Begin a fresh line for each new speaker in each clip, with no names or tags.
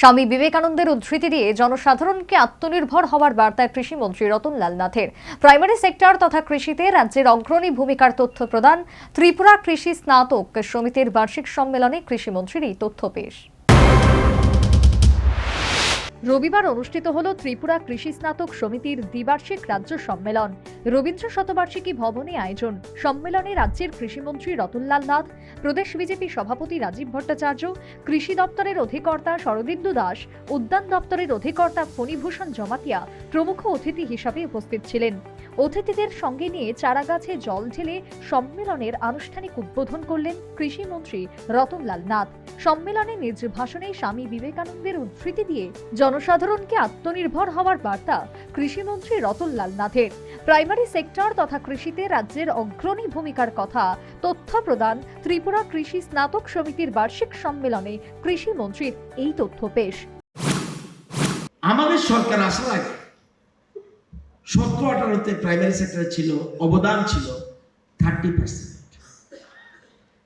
স্বামী বিবেকানন্দের উদ্ধৃতি দিয়ে জনসাধারণকে আত্মনির্ভর হওয়ার বার্তায় কৃষিমন্ত্রী রতনলাল নাথের। প্রাইমারি সেক্টর তথা কৃষিতে রাজ্যের অগ্রণী ভূমিকার তথ্য প্রদান ত্রিপুরা কৃষি স্নাতক সমিতির বার্ষিক সম্মেলনে কৃষিমন্ত্রীর এই তথ্য পেশ। রবিবার অনুষ্ঠিত হল ত্রিপুরা কৃষি স্নাতক সমিতির দ্বিবার্ষিক রাজ্য সম্মেলন। রবীন্দ্র শতবার্ষিকী ভবনে আয়োজন। সম্মেলনে রাজ্যের কৃষিমন্ত্রী রতনলাল নাথ, প্রদেশ বিজেপি সভাপতি রাজীব ভট্টাচার্য, কৃষি দপ্তরের অধিকর্তা শরদিন্দু দাস, উদ্যান দপ্তরের অধিকর্তা ফণীভূষণ জমাতিয়া প্রমুখ অতিথি হিসাবে উপস্থিত ছিলেন। অতিথিদের সঙ্গে নিয়ে চারাগাছে জল ঢেলে সম্মেলনের আনুষ্ঠানিক উদ্বোধন করলেন কৃষিমন্ত্রী রতনলাল নাথ। সম্মেলনে নিজ ভাষণে স্বামী বিবেকানন্দের উদ্ধৃতি দিয়ে জনসাধারণকে আত্মনির্ভর হওয়ার বার্তা কৃষিমন্ত্রী রতনলাল নাথের। প্রাইমারি সেক্টর তথা কৃষিতে রাজ্যের অগ্রণী ভূমিকার কথা তথ্য প্রদান ত্রিপুরা কৃষি স্নাতক সমিতির বার্ষিক সম্মেলনে কৃষিমন্ত্রীর এই তথ্য পেশ।
আমাদের সরকার আসার আগে সতেরো আঠারোতে প্রাইমারি সেক্টরে ছিল, অবদান ছিল থার্টি পার্সেন্ট।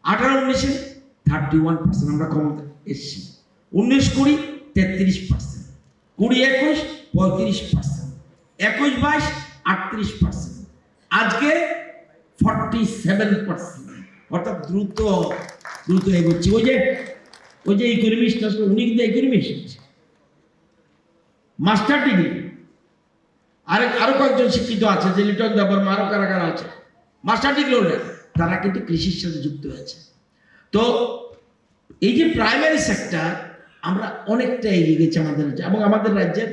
আঠারো উনিশে থার্টি ওয়ান পার্সেন্ট আমরা ক্ষমতা এসেছি। উনিশ কুড়ি তেত্রিশ পার্সেন্ট। কুড়ি একুশ, পঁয়ত্রিশ পার্সেন্ট একুশ বাইশ, আটত্রিশ পার্সেন্ট আজকে ফর্টি সেভেন পার্সেন্ট অর্থাৎ দ্রুত দ্রুত এগোচ্ছি। ওই যে ওই যে ইকোনমিস্ট আসলে উনি কিন্তু ইকোনমিস্ট মাস্টার ডিগ্রি আরেক আরও কয়েকজন শিক্ষিত আছে, যে লিটন দেববর্মা, আরও কারা কারা আছে। মাস্টার ডিগ্রি হোল্ডার তারা কিন্তু কৃষির সাথে যুক্ত হয়েছে। তো এই যে প্রাইমারি সেক্টর আমরা অনেকটা এগিয়ে গেছি আমাদের রাজ্যে। এবং আমাদের রাজ্যের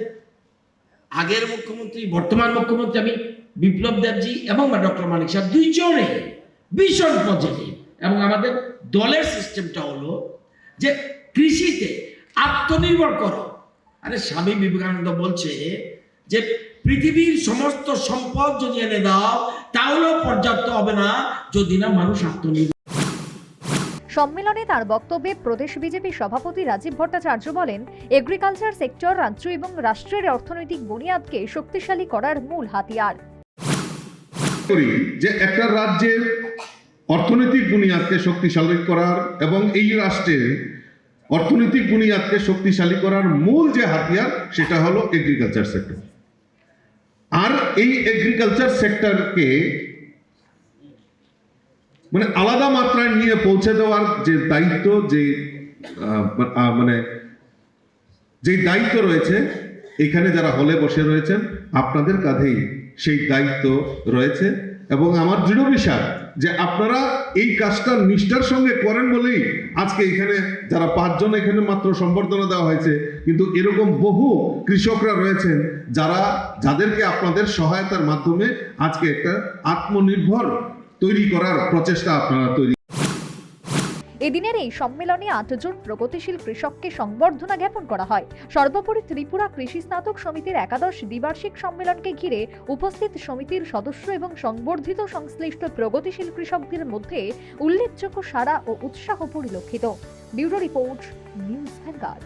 আগের মুখ্যমন্ত্রী, বর্তমান মুখ্যমন্ত্রী আমি বিপ্লব দেবজি এবং ডক্টর মানিক সাহেব দুইজনে ভীষণ পজিটিভ এবং আমাদের দলের সিস্টেমটা হলো যে কৃষিতে আত্মনির্ভর করো। আরে স্বামী বিবেকানন্দ বলছে যে পৃথিবীর সমস্ত সম্পদ যদি এনে দাও, তাহলেও পর্যাপ্ত হবে না, যদি না মানুষ আত্মনির্ভর
সম্মেলনে তার বক্তব্যে প্রদেশ বিজেপি সভাপতি রাজীব ভট্টাচার্য বলেন এগ্রিকালচার সেক্টর রাজ্য এবং রাষ্ট্রের অর্থনৈতিক বুনিয়াদকে শক্তিশালী করার মূল হাতিয়ার।
যে একটা রাজ্যের অর্থনৈতিক বুনিয়াদকে শক্তিশালী করার এবং এই রাষ্ট্রের অর্থনৈতিক বুনিয়াদকে শক্তিশালী করার মূল যে হাতিয়ার, সেটা হলো এগ্রিকালচার সেক্টর আর এই এগ্রিকালচার সেক্টরকে মানে আলাদা মাত্রায় নিয়ে পৌঁছে দেওয়ার যে দায়িত্ব, যে মানে যে দায়িত্ব রয়েছে, এখানে যারা হলে বসে রয়েছেন, আপনাদের কাঁধেই সেই দায়িত্ব রয়েছে। এবং আমার দৃঢ় বিশ্বাস যে আপনারা এই কাজটা নিষ্ঠার সঙ্গে করেন বলেই আজকে এখানে যারা পাঁচজন, এখানে মাত্র সম্বর্ধনা দেওয়া হয়েছে। কিন্তু এরকম বহু কৃষকরা রয়েছেন যারা, যাদেরকে আপনাদের সহায়তার মাধ্যমে আজকে একটা আত্মনির্ভর তৈরি করার প্রচেষ্টা আপনারা তৈরি
এদিনের এই সম্মেলনে আটজন প্রগতিশীল কৃষককে সংবর্ধনা জ্ঞাপন করা হয়। সর্বোপরি ত্রিপুরা কৃষি স্নাতক সমিতির একাদশ দ্বিবার্ষিক সম্মেলনকে ঘিরে উপস্থিত সমিতির সদস্য এবং সংবর্ধিত সংশ্লিষ্ট প্রগতিশীল কৃষকদের মধ্যে উল্লেখযোগ্য সাড়া ও উৎসাহ পরিলক্ষিত। Bureau report, news vanguard.